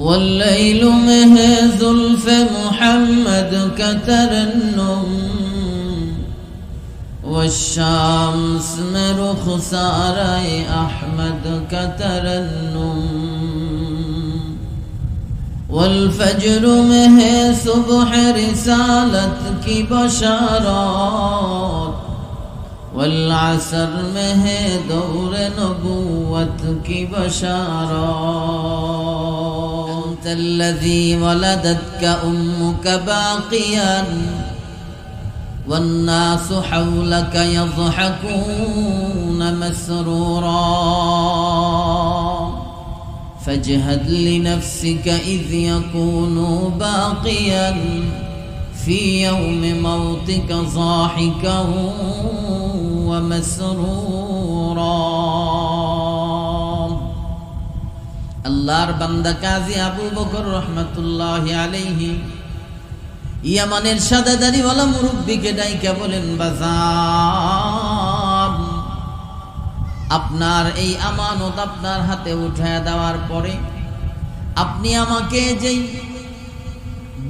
والليل مه زلف محمد كترنم. والشمس مرخ ساري أحمد كترنم. والفجر مه صبح رسالتك بشارات والعصر مه دور نبوتك بشارات أنت الذي ولدتك أمك باقيا والناس حولك يضحكون مسرورا فاجهد لنفسك إذ يكون باقيا في يوم موتك ضاحكا ومسرورا আল্লাহর বান্দা কাজী আবু বকর রহমতুল্লাহ আলাইহি ইয়ামানের সাদাদারি ওয়ালা মুরব্বীকে ডাইকা বলেন বাজার আপনার এই আমানত আপনার হাতে উঠায় দেওয়ার পরে আপনি আমাকে যেই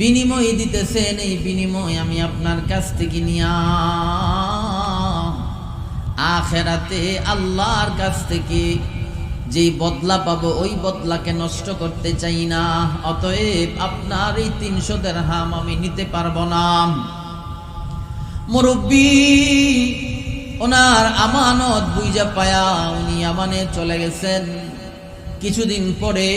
বিনিময় দিতেছেন, এই বিনিময় আমি আপনার কাছ থেকে নিয়া আখেরাতে আল্লাহর কাছ থেকে যেই বদলা পাবো, ওই বদলাকে নষ্ট করতে চাই না। অতএব আপনার এই তিনশো হাম আমি নিতে পারব না। মুরব্বী, ওনার আমানত বুঝা পায়া উনি আমানে চলে গেছেন। কিছুদিন পরে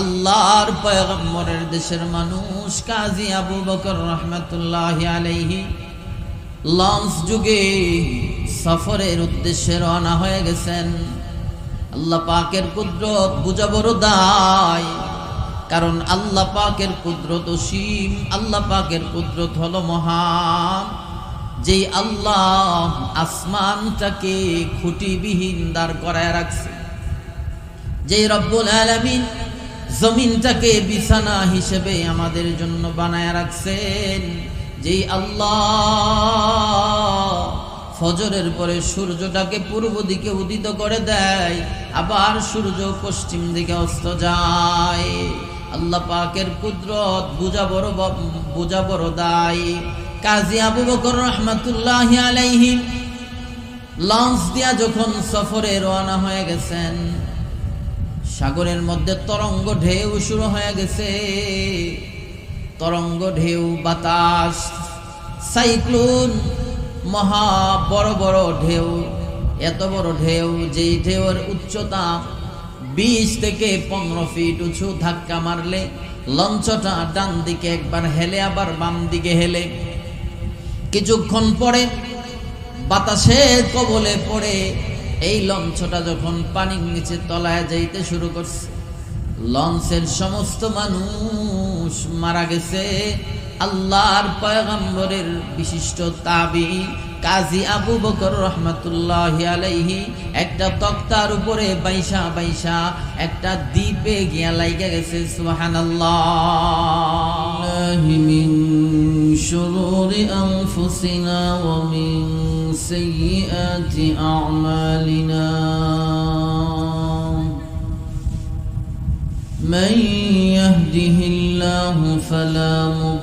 আল্লাহর পয়গম্বরের দেশের মানুষ কাজী আবু বকর রহমতুল্লাহ আলাইহি লঞ্চ যুগে সফরের উদ্দেশ্যে রওনা হয়ে গেছেন। আল্লাহ পাকের কুদরত বুঝা বড় দায় কারণ আল্লাহ পাকের কুদরত অসীম, আল্লাহ পাকের কুদরত হলো মহান। যেই আল্লাহ আসমানটাকে খুঁটিবিহীন দাঁড় করায় রাখছে। যেই রব্বুল আলামিন জমিনটাকে বিছানা হিসেবে আমাদের জন্য বানায় রাখছেন। যেই আল্লাহ ফজরের পরে সূর্যটাকে পূর্ব দিকে উদিত করে দেয়, আবার সূর্য পশ্চিম দিকে অস্ত যায়। আল্লাহ পাকের কুদরত বুঝা বড় বুঝা বড় দায়। কাজী আবু বকর রহমাতুল্লাহ আলাইহি লঞ্চ দিয়া যখন সফরে রওনা হয়ে গেছেন, সাগরের মধ্যে তরঙ্গ ঢেউ শুরু হয়ে গেছে। তরঙ্গ ঢেউ, বাতাস, সাইক্লোন মহা বড় বড় ঢেউ, এত বড় ঢেউ, যেই ঢেউয়ের উচ্চতা বিশ থেকে পনেরো ফিট উঁচু ধাক্কা মারলে লঞ্চটা ডান দিকে একবার হেলে, আবার বাম দিকে হেলে। কিছুক্ষণ পরে বাতাসের কবলে পড়ে এই লঞ্চটা যখন পানির নিচে তলায় যাইতে শুরু করছে, লঞ্চের সমস্ত মানুষ মারা গেছে। আল্লাহর পয়গম্বরের বিশিষ্ট তাবি কাজী আবু বকর রহমতুল্লাহ আলাইহি একটা তক্তার উপরে বাইসা বাইসা একটা দ্বীপে গিয়া লাইগা গেছে সুবহানাল্লাহ মিন শুরুরি আনফুসিনা ওয়া মিন সাইয়্যাতি আ'মালিনা من يهده الله فلا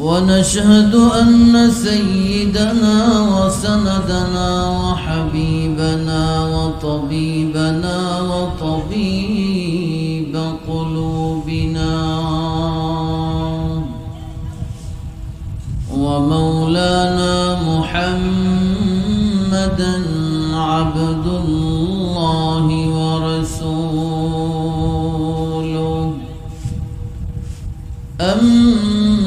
ونشهد أن سيدنا وسندنا وحبيبنا وطبيبنا وطبيب قلوبنا ومولانا محمدا عبد الله ورسوله. أما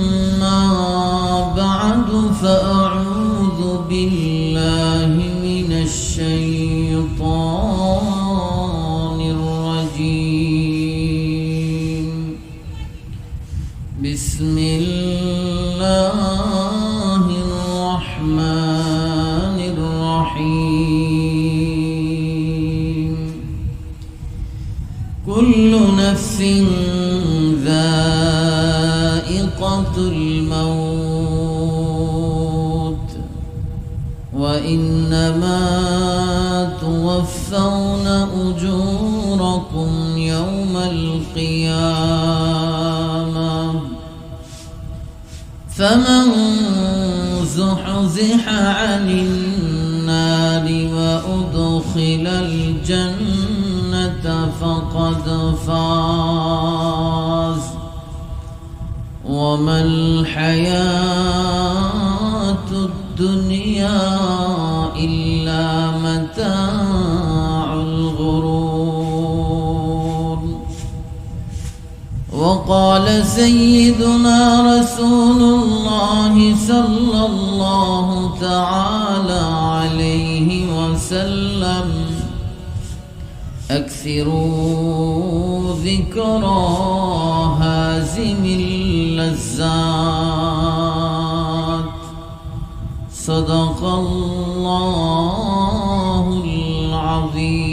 زحزح عن النار وأدخل الجنة فقد فاز وما الحياة الدنيا وقال سيدنا رسول الله صلى الله تعالى عليه وسلم. أكثروا ذكرى هازم اللذات. صدق الله العظيم.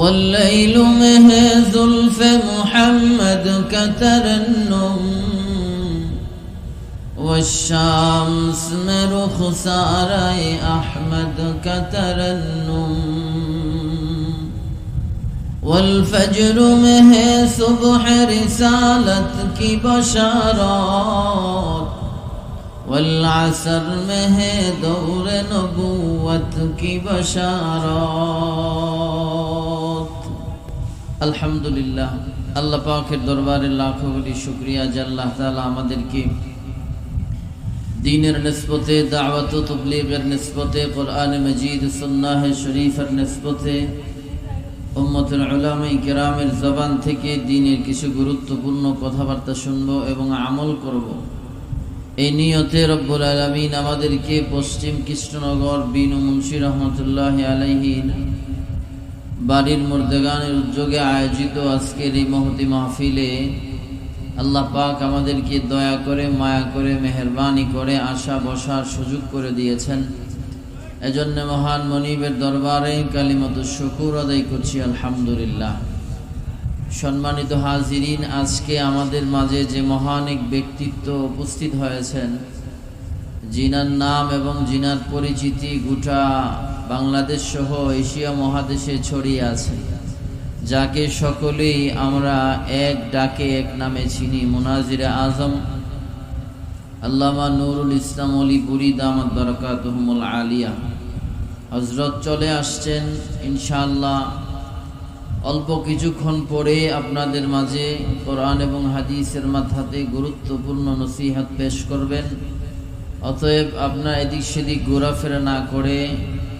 والليل مه زلف محمد كترنم والشمس مرخ ساري أحمد كترنم والفجر مه صبح رسالتك بشارات والعصر مه دور نبوتك بشارات আলহামদুলিল্লাহ, আল্লাহ পাকের দরবারে লাখো শুক্রিয়া যে আল্লাহ তালা আমাদেরকে দিনের নিস্পতে দাওয়াত তবলিগের নিস্পতে কোরআন মজিদ, সুন্নাহ শরীফের নিসবতে উম্মতুল আলামী গ্রামের জবান থেকে দিনের কিছু গুরুত্বপূর্ণ কথাবার্তা শুনব এবং আমল করব। এই নিয়তে রব্বুল আলমিন আমাদেরকে পশ্চিম কৃষ্ণনগর বিন মুন্সি রহমতুল্লাহ আলাইহীন বাড়ির মুর্দেগানের উদ্যোগে আয়োজিত আজকের এই মহতি মাহফিলে আল্লাহ পাক আমাদেরকে দয়া করে, মায়া করে, মেহরবানি করে, আশা বসার সুযোগ করে দিয়েছেন। এজন্য মহান মনিবের দরবারে কালিমত শুকুর আদায় করছি, আলহামদুলিল্লাহ। সম্মানিত হাজিরিন, আজকে আমাদের মাঝে যে মহান এক ব্যক্তিত্ব উপস্থিত হয়েছেন জিনার নাম এবং জিনার পরিচিতি গোটা বাংলাদেশ সহ এশিয়া মহাদেশে ছড়িয়ে আছে, যাকে সকলেই আমরা এক ডাকে এক নামে চিনি। মুনাজিরে আজম, আল্লামা নুরুল ইসলাম অলিপুরি দামত বরকাতহমুল আলিয়া। হজরত চলে আসছেন ইনশাআল্লাহ। অল্প কিছুক্ষণ পরে আপনাদের মাঝে কোরআন এবং হাদিসের মাথাতে গুরুত্বপূর্ণ নসিহাত পেশ করবেন। অতএব আপনার এদিক সেদিক ঘোরাফেরা না করে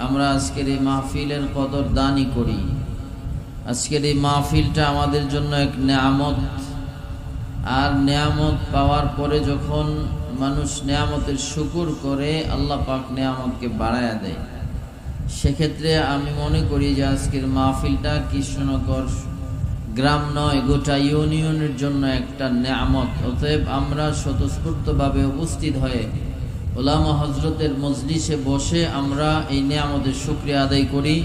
আমরা আজকের এই মাহফিলের কদর দানই করি। আজকের এই মাহফিলটা আমাদের জন্য এক নেয়ামত। আর নেয়ামত পাওয়ার পরে যখন মানুষ নেয়ামতের শুকুর করে, আল্লাহ পাক নেয়ামতকে বাড়ায়া দেয়। সেক্ষেত্রে আমি মনে করি যে আজকের মাহফিলটা কৃষ্ণনগর গ্রাম নয়, গোটা ইউনিয়নের জন্য একটা নেয়ামত। অতএব আমরা স্বতঃস্ফূর্তভাবে উপস্থিত হয়ে ওলামা হজরতের মজলিসে বসে আমরা এই নেয়ামতের শুক্রিয়া আদায় করি।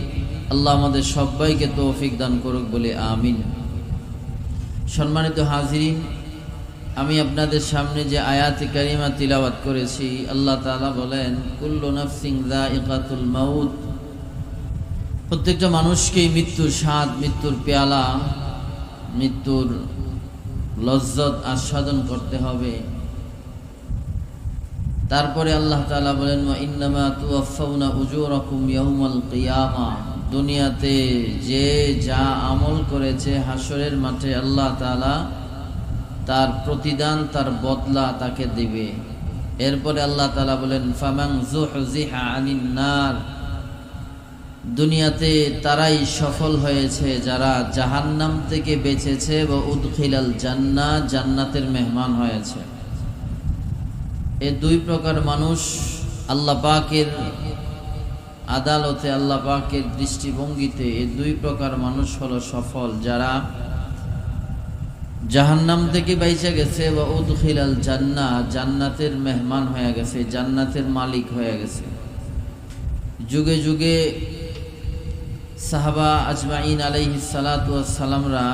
আল্লাহ আমাদের সবাইকে তৌফিক দান করুক বলে আমিন। সম্মানিত হাজিরিন, আমি আপনাদের সামনে যে আয়াতে কারিমা তিলাওয়াত করেছি, আল্লাহ তাআলা বলেন, কুল্লু নাফসিং যায়িকাতুল মাউদ প্রত্যেকটা মানুষকেই মৃত্যুর স্বাদ, মৃত্যুর পেয়ালা, মৃত্যুর লজ্জত আস্বাদন করতে হবে। তারপরে আল্লাহ তালা বলেন ইন্নামা তুওয়াফাউনা উজুরাকুম ইয়াউমাল কিয়ামা। দুনিয়াতে যে যা আমল করেছে হাসরের মাঠে আল্লাহ তালা তার প্রতিদান, তার বদলা তাকে দিবে। এরপরে আল্লাহ তালা বলেন, ফামান যুহজিহা আনিন নার। দুনিয়াতে তারাই সফল হয়েছে, যারা জাহান্নাম থেকে বেঁচেছে বা উদখিলাল জান্না জান্নাতের মেহমান হয়েছে। এ দুই প্রকার মানুষ আল্লাহ পাকের আদালতে, আল্লাহ পাকের দৃষ্টিভঙ্গিতে এই দুই প্রকার মানুষ হলো সফল। যারা জাহান্নাম থেকে বাইচা গেছে বা উদখিলাল জান্না জান্নাতের মেহমান হয়ে গেছে, জান্নাতের মালিক হয়ে গেছে। যুগে যুগে সাহাবা আজমাইন আলাইহিস আলাইহি সালামরা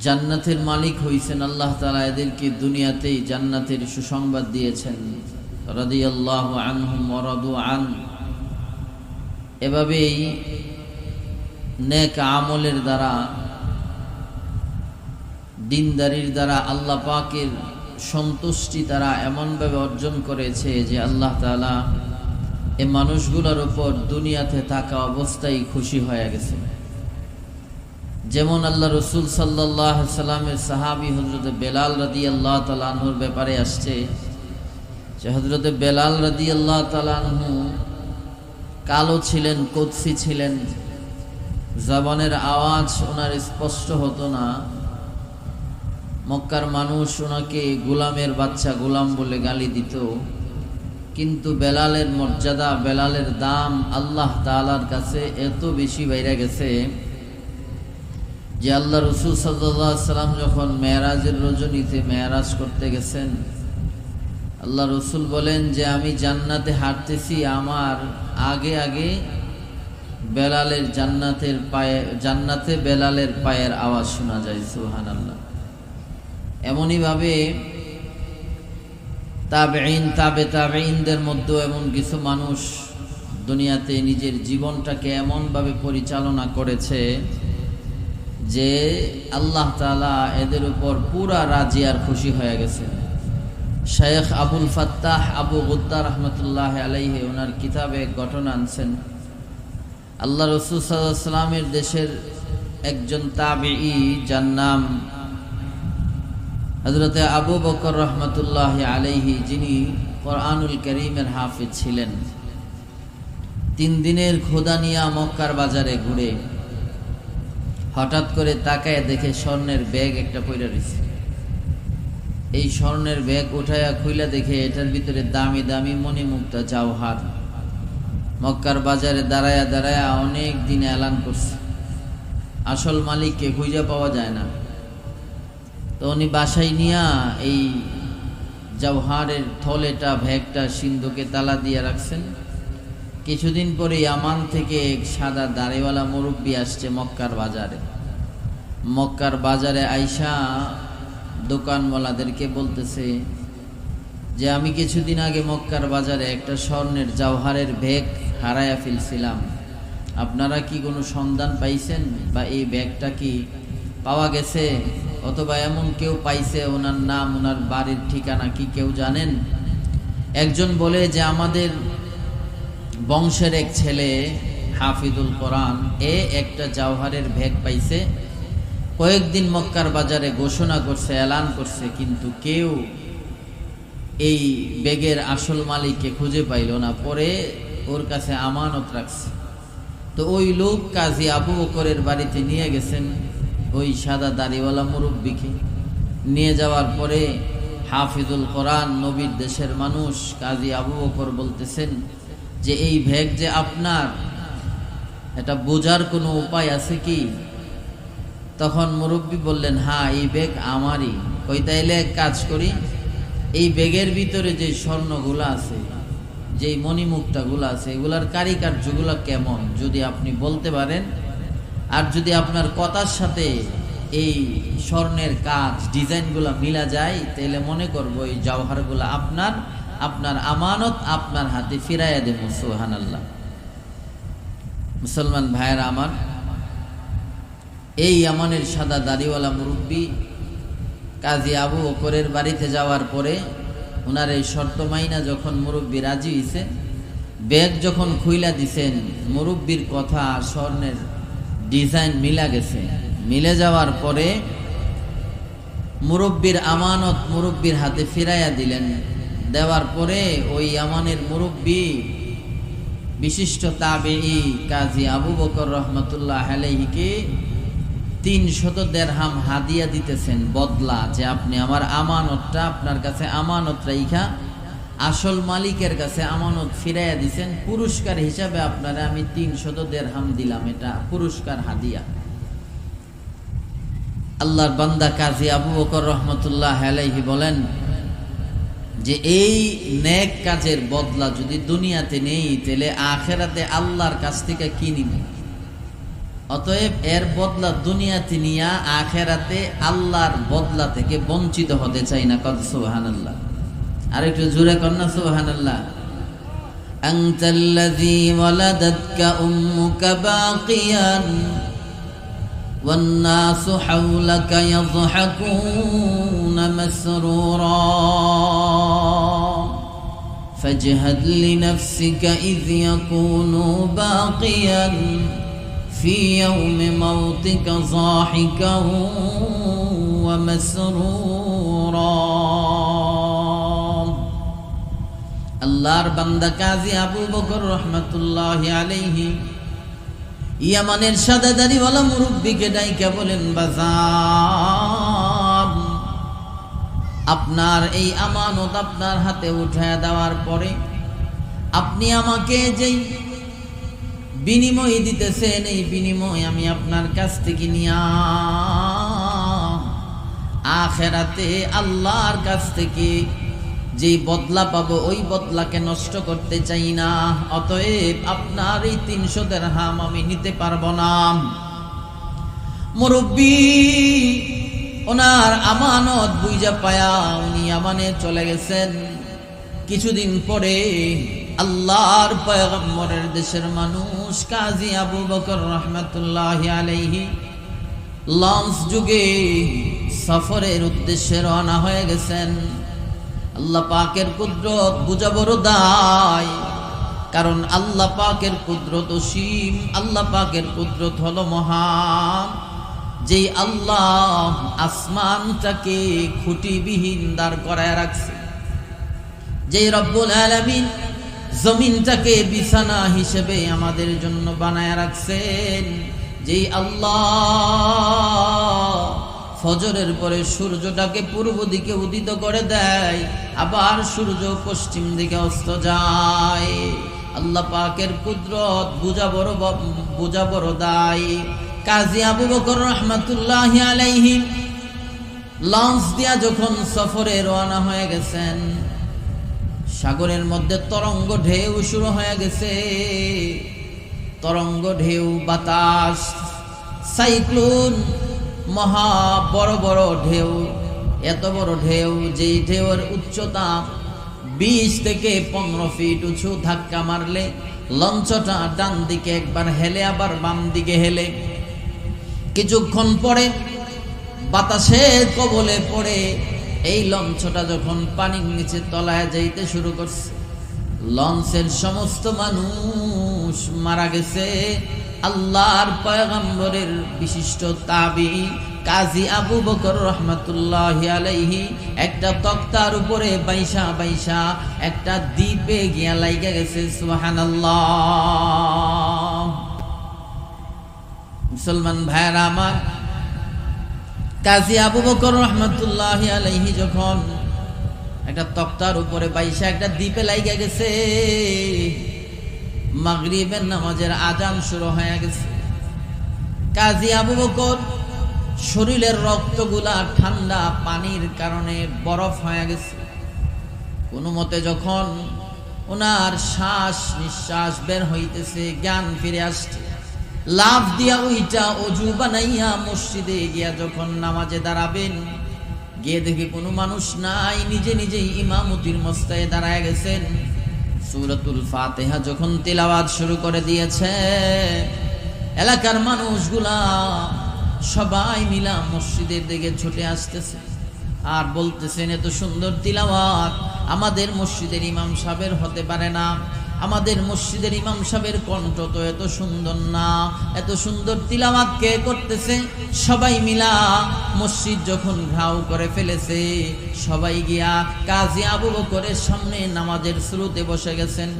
জান্নাতের মালিক হইছেন আল্লাহ তালা এদেরকে দুনিয়াতেই জান্নাতের সুসংবাদ দিয়েছেন। রাদিয়াল্লাহ আনহুম ওয়ারাদু আন। এভাবেই নেক আমলের দ্বারা, দিনদারির দ্বারা আল্লাহ পাকের সন্তুষ্টি তারা এমনভাবে অর্জন করেছে যে আল্লাহ তাআলা এ মানুষগুলোর উপর দুনিয়াতে থাকা অবস্থায় খুশি হয়ে গেছে। যেমন আল্লাহ রসুল সাল্লাহ সাল্লামের সাহাবি হজরত বেলাল রাদি আল্লাহ তালাহুর ব্যাপারে আসছে যে হজরত বেলাল রাদি আল্লাহ তালাহু কালো ছিলেন কৎসি ছিলেন। জবানের আওয়াজ ওনার স্পষ্ট হতো না। মক্কার মানুষ ওনাকে গোলামের বাচ্চা, গোলাম বলে গালি দিত। কিন্তু বেলালের মর্যাদা, বেলালের দাম আল্লাহ তালার কাছে এত বেশি বাইরে গেছে যে আল্লাহ রসুল সাল্লাম যখন মেয়ারাজের রজনীতে মেয়ারাজ করতে গেছেন, আল্লাহ রসুল বলেন যে আমি জান্নাতে হাঁটতেছি, আমার আগে আগে বেলালের জান্নাতের পায়ে, জান্নাতে বেলালের পায়ের আওয়াজ শোনা যায় সুহান আল্লাহ এমনইভাবে তাবেইন তাবে তাবেইনদের মধ্যেও এমন কিছু মানুষ দুনিয়াতে নিজের জীবনটাকে এমনভাবে পরিচালনা করেছে যে আল্লাহ তালা এদের উপর পুরা রাজি আর খুশি হয়ে গেছে Sheikh Abul Fattah Abu Ghudda রহমতুল্লাহ আলাইহে ওনার কিতাবে ঘটনা আনছেন। আল্লাহ রসুল দেশের একজন তাবি যার নাম হজরতে আবু বকর রহমতুল্লাহ আলাইহি, যিনি কোরআনুল করিমের হাফিজ ছিলেন। তিন দিনের খোদা নিয়া মক্কার বাজারে ঘুরে হঠাৎ করে তাকায় দেখে স্বর্ণের ব্যাগ একটা পইরা রয়েছে এই স্বর্ণের ব্যাগ উঠাইয়া খুইলা দেখে এটার ভিতরে দামি দামি মণিমুক্তা জাওহার। মক্কার বাজারে দাঁড়ায়া দাঁড়ায়া অনেক দিন এলান করছে। আসল মালিককে খুঁজে পাওয়া যায় না। তো উনি বাসায় নিয়া এই জওহারের থলেটা ভ্যাগটা সিন্ধুকে তালা দিয়ে রাখছেন। কিছুদিন পরে আমান থেকে এক সাদা দাড়িওয়ালা মুরব্বী আসছে মক্কার বাজারে। মক্কার বাজারে আইসা দোকানওয়ালাদেরকে বলতেছে যে, আমি কিছুদিন আগে মক্কার বাজারে একটা স্বর্ণের জওহারের ভেগ হারায়া ফেলছিলাম। আপনারা কি কোনো সন্ধান পাইছেন? বা এই ব্যাগটা কি পাওয়া গেছে? অথবা এমন কেউ পাইছে? ওনার নাম, ওনার বাড়ির ঠিকানা কি কেউ জানেন? একজন বলে যে, আমাদের বংশের এক ছেলে হাফিদুল কোরআন, এ একটা জাওহারের ভেগ পাইছে। কয়েকদিন মক্কার বাজারে ঘোষণা করছে, এলান করছে, কিন্তু কেউ এই বেগের আসল মালিককে খুঁজে পাইল না। পরে ওর কাছে আমানত রাখছে। তো ওই লোক কাজী আবু বকরের বাড়িতে নিয়ে গেছেন ওই সাদা দাড়িওয়ালা মুরব্বীকে। নিয়ে যাওয়ার পরে হাফিজুল কোরআন নবীর দেশের মানুষ কাজী আবু বকর বলতেছেন যে এই ভেগ যে আপনার, এটা বোঝার কোনো উপায় আছে কি? তখন মুরব্বী বললেন হ্যাঁ এই ব্যাগ আমারই। কই তাইলে এক কাজ করি, এই ব্যাগের ভিতরে যে স্বর্ণগুলো আছে যে মণিমুক্তাগুলো আছে, এগুলার কারিকার্যগুলো কেমন? যদি আপনি বলতে পারেন। আর যদি আপনার কথার সাথে এই স্বর্ণের কাজ, ডিজাইনগুলো মিলা যায় তাহলে মনে করব এই জওহারগুলো আপনার আপনার আমানত আপনার হাতে ফিরাইয়া দেব সুহান আল্লাহ মুসলমান ভাইয়েরা আমার, এই আমানের সাদা দাড়িওয়ালা মুরব্বী কাজী আবু বকরের বাড়িতে যাওয়ার পরে ওনার এই শর্ত মাইনা যখন মুরব্বী রাজি হইছে, ব্যাগ যখন খুইলা দিছেন, মুরব্বীর কথা আর স্বর্ণের ডিজাইন মিলা গেছে। মিলে যাওয়ার পরে মুরব্বীর আমানত মুরব্বীর হাতে ফিরাইয়া দিলেন। দেওয়ার পরে ওই আমানের মুরব্বী বিশিষ্ট তাবেই কাজী আবু বকর রহমতুল্লাহ আলাইহিকে তিন শত দেড়হাম হাদিয়া দিতেছেন বদলা যে আপনি আমার আমানতটা আপনার কাছে আমানত রাইখা, আসল মালিকের কাছে আমানত ফিরাইয়া দিছেন, পুরস্কার হিসাবে আপনারা আমি তিন শত দেড়হাম দিলাম, এটা পুরস্কার হাদিয়া। আল্লাহর বান্দা কাজী আবু বকর রহমতুল্লাহ আলাইহি বলেন যে এই নেক কাজের বদলা যদি দুনিয়াতে নেই তাহলে আখেরাতে আল্লাহর কাছ থেকে কি নিব অতএব এর বদলা দুনিয়াতে নিয়া আখেরাতে আল্লাহর বদলা থেকে বঞ্চিত হতে চাই না কত সুবাহান আল্লাহ আর একটু জুড়ে কর না সুবাহান আল্লাহ أنت الذي ولدتك أمك باقيا والناس حولك يضحكون مسرورا. فاجهد لنفسك إذ يكون باقيا في يوم موتك ضاحكا ومسرورا. الله بندك عزي أبو بكر رحمة الله عليه ইয়ামানের সাদা দাড়িওয়ালা মুরব্বীকে ডাইকা বলেন বাজার আপনার এই আমানত আপনার হাতে উঠায় দেওয়ার পরে আপনি আমাকে যেই বিনিময় দিতেছেন, এই বিনিময় আমি আপনার কাছ থেকে নিয়া আখেরাতে আল্লাহর কাছ থেকে যেই বদলা পাবো, ওই বদলাকে নষ্ট করতে চাই না। অতএব আপনার এই তিনশো হাম আমি নিতে পারব না। মুরব্বী, ওনার আমানত বুঝা পায়া উনি আমানে চলে গেছেন। কিছুদিন পরে আল্লাহর পয়গম্বরের দেশের মানুষ কাজী আবু বকর রহমতুল্লাহ আলাইহি লঞ্চ যুগে সফরের উদ্দেশ্যে রওনা হয়ে গেছেন। আল্লাহ পাকের কুদরত বুঝা বড় দায়। কারণ আল্লাহ পাকের কুদরত অসীম, আল্লাহ পাকের কুদরত হলো মহান। যেই আল্লাহ আসমানটাকে খুঁটিবিহীন দাঁড় করায় রাখছে, যেই রব্বুল আলামিন জমিনটাকে বিছানা হিসেবে আমাদের জন্য বানায় রাখছেন, যেই আল্লাহ ফজরের পরে সূর্যটাকে পূর্ব দিকে উদিত করে দেয়, আবার সূর্য পশ্চিম দিকে অস্ত যায়। আল্লাহ পাকের কুদরত বুঝা বড় বুঝা বড় দায়। কাজী আবু বকর রহমতুল্লাহ আলাইহি লঞ্চ দিয়া যখন সফরে রওনা হয়ে গেছেন, সাগরের মধ্যে তরঙ্গ ঢেউ শুরু হয়ে গেছে। তরঙ্গ ঢেউ, বাতাস, সাইক্লোন মহা বড় বড় ঢেউ, এত বড় ঢেউ, যেই ঢেউয়ের উচ্চতা বিশ থেকে পনেরো ফিট উঁচু ধাক্কা মারলে লঞ্চটা ডান দিকে একবার হেলে, আবার বাম দিকে হেলে। কিছুক্ষণ পরে বাতাসের কবলে পড়ে এই লঞ্চটা যখন পানির নিচে তলায় যাইতে শুরু করছে, লঞ্চের সমস্ত মানুষ মারা গেছে। আল্লাহর পয়গম্বরের বিশিষ্ট তাবি কাজী আবু বকর রহমতুল্লাহ আলাইহি একটা তক্তার উপরে বাইসা বাইসা একটা দ্বীপে গিয়া লাইগা গেছে, সুবহানাল্লাহ। মুসলমান ভাইয়েরা আমার, কাজী আবু বকর রহমতুল্লাহ আলাইহি যখন একটা তক্তার উপরে বাইসা একটা দ্বীপে লাইগা গেছে মাগরিবের নামাজের আজান শুরু হয়ে গেছে। কাজী আবু বকর শরীরের রক্তগুলা ঠান্ডা পানির কারণে বরফ হয়ে গেছে। কোনো মতে যখন ওনার শ্বাস নিঃশ্বাস বের হইতেছে, জ্ঞান ফিরে আসছে। লাভ দিয়া ওইটা অজু বানাইয়া মসজিদে গিয়া যখন নামাজে দাঁড়াবেন, গিয়ে দেখে কোনো মানুষ নাই, নিজে নিজেই ইমামতির মস্তায় দাঁড়ায় গেছেন। সুরতুল ফাতেহা যখন তিলাওয়াত শুরু করে দিয়েছে, এলাকার মানুষগুলা সবাই মিলা মসজিদের দিকে ছুটে আসতেছে আর বলতেছেন, এত সুন্দর তিলাওয়াত, আমাদের মসজিদের ইমাম সাহেবের হতে পারে না। আমাদের মসজিদের ইমাম সাহেবের কণ্ঠ তো এত সুন্দর না, এত সুন্দর তিলাওয়াত কে করতেছে? সবাই মিলা মসজিদ যখন ঘাউ করে ফেলেছে, সবাই গিয়া কাজী আবু বকরের সামনে নামাজের শুরুতে বসে গেছেন।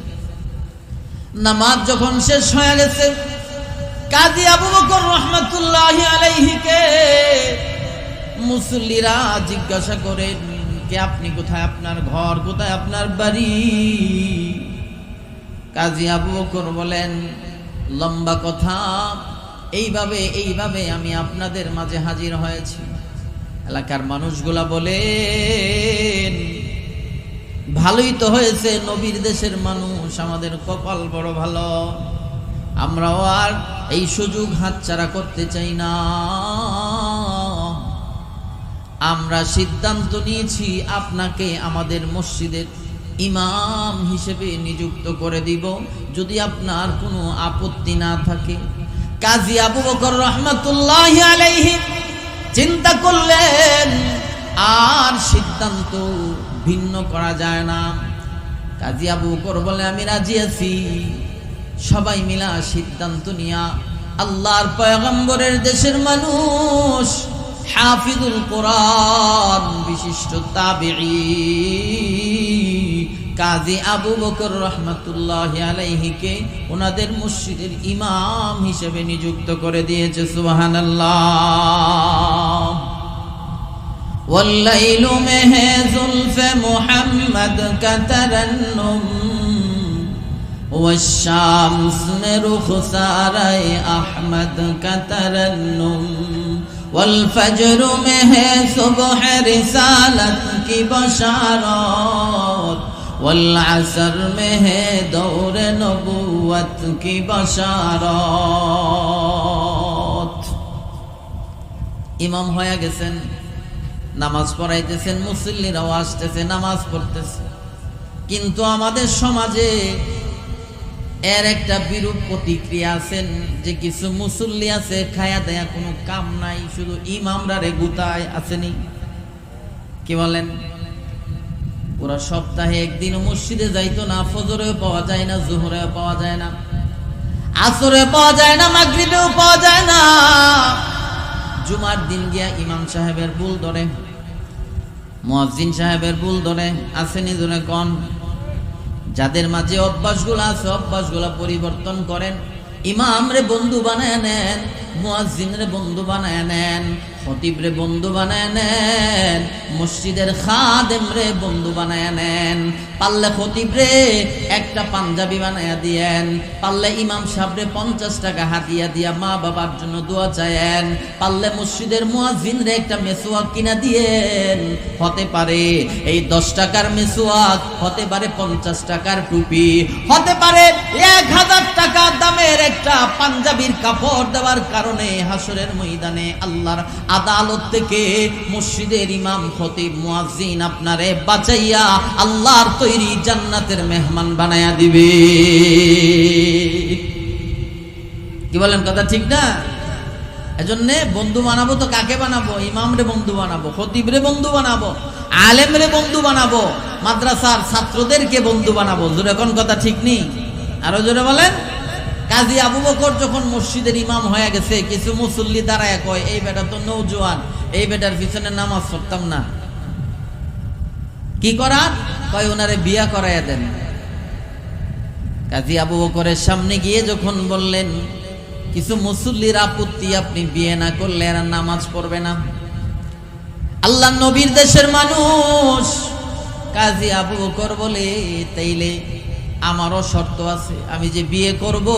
নামাজ যখন শেষ হয়ে গেছে, কাজী আবু বকর রহমতুল্লাহ আলাইহিকে মুসল্লিরা জিজ্ঞাসা করেন, কে আপনি? কোথায় আপনার ঘর? কোথায় আপনার বাড়ি? কাজী আবু বকর বলেন, লম্বা কথা, এইভাবে এইভাবে আমি আপনাদের মাঝে হাজির হয়েছি। এলাকার মানুষগুলা বলেন, ভালোই তো হয়েছে, নবীর দেশের মানুষ, আমাদের কপাল বড় ভালো। আমরাও আর এই সুযোগ হাতছাড়া করতে চাই না। আমরা সিদ্ধান্ত নিয়েছি, আপনাকে আমাদের মসজিদের ইমাম হিসেবে নিযুক্ত করে দিব, যদি আপনার কোনো আপত্তি না থাকে। কাজী আবু বকর রহমতুল্লাহ আলাইহি চিন্তা করলেন, আর সিদ্ধান্ত ভিন্ন করা যায় না। কাজী আবু বকর বলে, আমি রাজি আছি। সবাই মিলা সিদ্ধান্ত নিয়া, আল্লাহর পয়গম্বরের দেশের মানুষ, হাফিজুল কোরআন বিশিষ্ট তাবিঈ। কাজী আবু বকর রহমতুল্লাহ আলাইহিকে ওনাদের মসজিদের ইমাম হিসেবে নিযুক্ত করে দিয়েছে সুবাহান والليل مه زلف محمد كترنم والشمس مرخسار أحمد كترنم والفجر مه صبح رسالتك بشارات والعصر میں ہے دور نبوت کی بشارات ইমাম হয়ে গেছেন নামাজ পড়াইতেছেন মুসল্লিরাও আসতেছে নামাজ পড়তেছে কিন্তু আমাদের সমাজে এর একটা বিরূপ প্রতিক্রিয়া আছেন যে কিছু মুসল্লি আছে, খায়া দেয়া কোনো কাম নাই, শুধু ইমামরা রে গুতায় আসেনি কি বলেন? ওরা সপ্তাহে একদিন মসজিদে যাইতো না, ফজরেও পাওয়া যায় না, জোহরেও পাওয়া যায় না আসরে পাওয়া যায় না, মাগরিবেও পাওয়া যায় না। জুমার দিন গিয়া ইমাম সাহেবের ভুল ধরে, মুয়াজ্জিন সাহেবের ভুল ধরে, আসেনি ধরে কন। যাদের মাঝে অভ্যাসগুলো আছে, অভ্যাসগুলো পরিবর্তন করেন। ইমাম রে বন্ধু বানায় নেন। মুয়াজ্জিন বন্ধু বানায় নেন, খতিবরে বন্ধু বানায় নেন, মসজিদের খাদেম রে বন্ধু বানায় নেন। পারলে খতিবরে একটা পাঞ্জাবি বানায়া দিয়েন পারলে ইমাম সাহেবরে পঞ্চাশ টাকা হাতিয়া দিয়া মা বাবার জন্য দোয়া চায়েন পারলে মসজিদের মুয়াজ্জিন রে একটা মেসোয়াক কিনা দিয়েন। হতে পারে এই দশ টাকার মেসোয়াক হতে পারে পঞ্চাশ টাকার টুপি, হতে পারে এক হাজার টাকা দামের একটা পাঞ্জাবির কাপড় দেওয়ার কারণে হাসরের ময়দানে আল্লাহর আদালত থেকে মসজিদের ইমাম, খতিব, মুয়াজ্জিন আপনারে বাঁচাইয়া আল্লাহর তৈরি জান্নাতের মেহমান বানায়া দিবে। কি বলেন কথা ঠিক না? এজন্যে বন্ধু বানাবো তো কাকে বানাবো? ইমামরে বন্ধু বানাবো, খতিবরে বন্ধু বানাবো, আলেমরে বন্ধু বানাবো, মাদ্রাসার ছাত্রদেরকে বন্ধু বানাবো। জোরে কোন কথা ঠিক নেই? আরও জোরে বলেন। কাজী আবু বকর যখন মসজিদের ইমাম হয়ে গেছে, কিছু মুসল্লি দাঁড়ায় কয়, এই বেটা তো নৌজোয়ান, এই বেটার পিছনে নামাজ পড়তাম না। কি করার? কয়, ওনারে বিয়া করাইয়া দেন। কাজী আবু বকরের সামনে গিয়ে যখন বললেন, কিছু মুসল্লির আপত্তি, আপনি বিয়ে না করলে এরা নামাজ পড়বে না। আল্লাহ নবীর দেশের মানুষ কাজী আবু বকর বলে, তাইলে আমারও শর্ত আছে, আমি যে বিয়ে করব,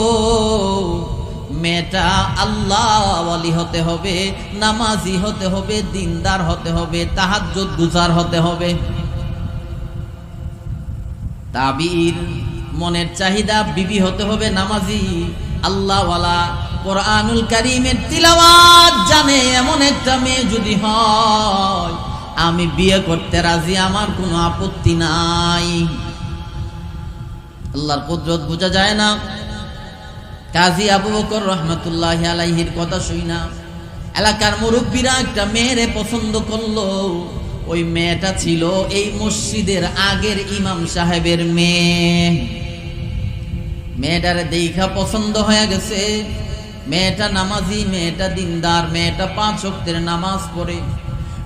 মেয়েটা আল্লাহ ওয়ালি হতে হবে, নামাজি হতে হবে, দিনদার হতে হবে, তাহাজ্জুদ গুজার হতে হবে। তাবির, মনের চাহিদা, বিবি হতে হবে, নামাজি। আল্লাহওয়ালা কোরআনুল কারিমের তিলাওয়াত জানে, এমন একটা মেয়ে যদি হয়, আমি বিয়ে করতে রাজি, আমার কোনো আপত্তি নাই। আল্লাহর কুদরত বোঝা যায় না। কাজী আবু বকর রহমতুল্লাহ আলাইহির কথা শুই না। এলাকার মুরব্বীরা একটা মেয়েরে পছন্দ করল। ওই মেয়েটা ছিল এই মসজিদের আগের ইমাম সাহেবের মেয়ে। মেয়েটার দেখা পছন্দ হয়ে গেছে। মেয়েটা নামাজি, মেয়েটা দিনদার, মেয়েটা পাঁচ অক্টের নামাজ পড়ে।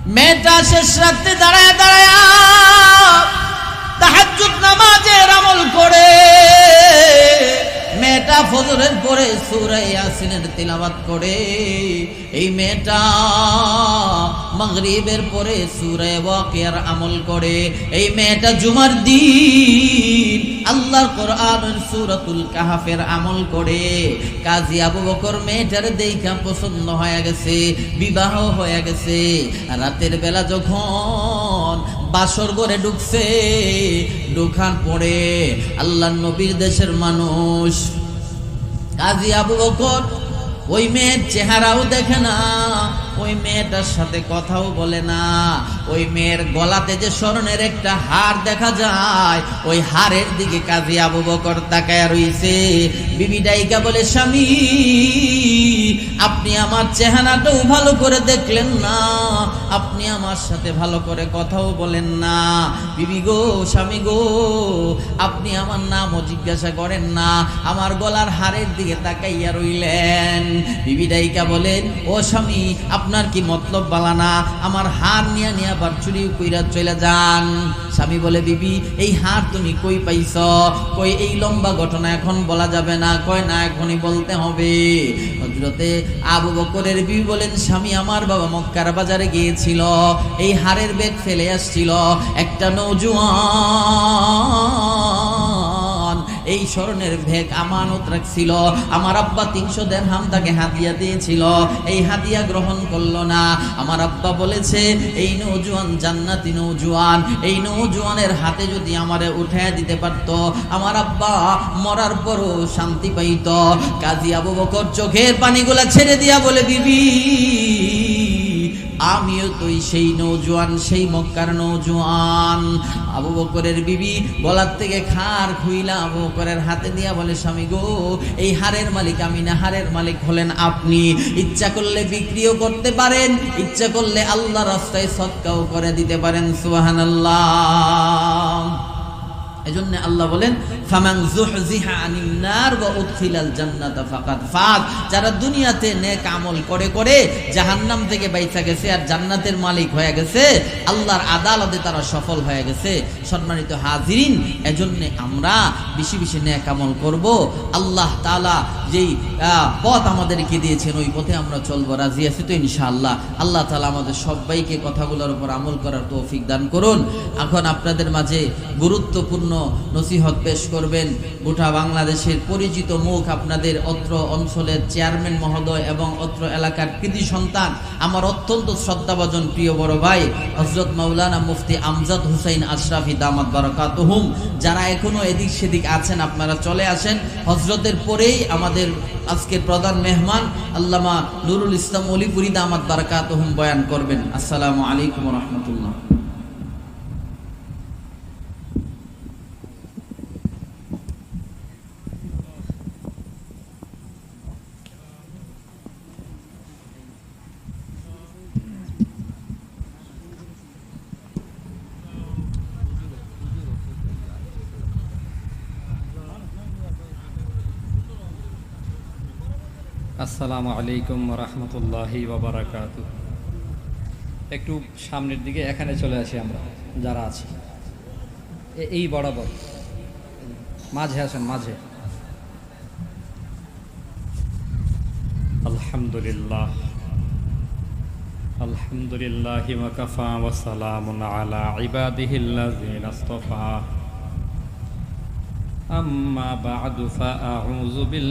মেয়েটা শেষ রাত্রে দাঁড়ায় দাঁড়ায়। তাহাজ্জুদ নামাজের আমল করে। মেয়েটা ফজরের পরে সূরা ইয়াসিনের তিলাওয়াত করে। এই মেয়েটা মাগরিবের পরে সূরা ওয়াকিয়ার আমল করে। এই মেয়েটা জুমার দিন আল্লাহর কোরআনের সূরাতুল কাহাফের আমল করে। কাজী আবু বকর মেয়েটার দেখা পছন্দ হয়ে গেছে, বিবাহ হয়ে গেছে। রাতের বেলা যখন বাসর ঘরে ঢুকছে, ঢুকার পরে আল্লাহ নবীর দেশের মানুষ। কাজী আবু বকর, ওই মেয়ের চেহারাও দেখে না। ওই মেয়েটার সাথে কথাও বলে না। ওই মেয়ের গলাতে যে স্মরণের একটা হার দেখা যায়, ওই হারের দিকে কাজী আবু বকর তাকায় রইছে। বিবি ডাইকা বলে, স্বামী, আপনি আমার চেহারাটাও ভালো করে দেখলেন না। আপনি আমার সাথে ভালো করে কথাও বলেন না। বিবি গো, স্বামী গো, আপনি আমার নামও জিজ্ঞাসা করেন না। আমার গলার হারের দিকে তাকাইয়া রইলেন। বিবি ডাইকা বলেন, ও স্বামী আপনার কি মতলব বালানা? আমার হার নিয়ে নিয়ে আবার চুরি কইরা চলে যান। স্বামী বলে, বিবি, এই হার তুমি কই পাইছ? কই এই লম্বা ঘটনা এখন বলা যাবে না, কয় না এখনই বলতে হবে। হজরতে আবু বকরের বিবি বলেন, স্বামী, আমার বাবা মক্কার বাজারে গিয়েছিল, এই হারের বেগ ফেলে আসছিল, একটা নৌজুয়ান এই স্মরণের ভেগ আমানত রাখছিল। আমার আব্বা তিনশো দেড়হাম তাকে হাতিয়া দিয়েছিল। এই হাতিয়া গ্রহণ করল না। আমার আব্বা বলেছে, এই নৌজুয়ান জান্নাতি নৌজুয়ান, এই নৌজুয়ানের হাতে যদি আমারে উঠায় দিতে পারতো, আমার আব্বা মরার পরও শান্তি পাইত। কাজী আবু বকর চোখের পানিগুলা ছেড়ে দিয়া বলে, বিবি আমিও তুই সেই নৌজোয়ান, সেই মক্কার নৌজোয়ান। আবু বকরের বিবি গলার থেকে খার খুইলা আবু বকরের হাতে দিয়া বলে, স্বামী গো, এই হারের মালিক আমি না, হারের মালিক হলেন আপনি। ইচ্ছা করলে বিক্রিও করতে পারেন, ইচ্ছা করলে আল্লাহ রাস্তায় সৎকাও করে দিতে পারেন, সুবহানাল্লাহ। এজন্য আল্লাহ বলেন ফামান যুহজিহা আনিন সম্মানিত হাজিরিন, এজন্য আমরা বেশি বেশি করব। আল্লাহ যেই পথ আমাদেরকে দিয়েছেন, ওই পথে আমরা চলবো, রাজি আছি তো ইনশাআল্লাহ। আল্লাহ তাআলা আমাদের সবাইকে কথাগুলোর উপর আমল করার তৌফিক দান করুন। এখন আপনাদের মাঝে গুরুত্বপূর্ণ নসিহত পেশ করবেন। গোটা বাংলাদেশের পরিচিত মুখ আপনাদের অত্র অঞ্চলের চেয়ারম্যান মহোদয় এবং অত্র এলাকার কৃতি সন্তান, আমার অত্যন্ত শ্রদ্ধাভাজন প্রিয় বড় ভাই হজরত মাওলানা মুফতি আমজাদ হুসাইন আশরাফি দামাত বারাকাতুহুম, যারা এখনও এদিক সেদিক আছেন, আপনারা চলে আসেন। হজরতের পরেই আমাদের আজকের প্রধান মেহমান, আল্লামা নুরুল ইসলাম অলিপুরি দামাত বারাকাতুহুম বয়ান করবেন। আসসালামু আলাইকুম রহমতুল্লাহ। আসসালামু আলাইকুম রহমতুল্লাহি ওবরাকাত। একটু সামনের দিকে এখানে চলে আসি আমরা, যারা আছি। এই বরাবর। মাঝে আসেন, মাঝে। আলহামদুলিল্লাহ। আলহামদুলিল্লাহ ওয়াকাফা ওয়া আলা ইবাদিহিল্লাযিনা আম্মা বা'দু বিল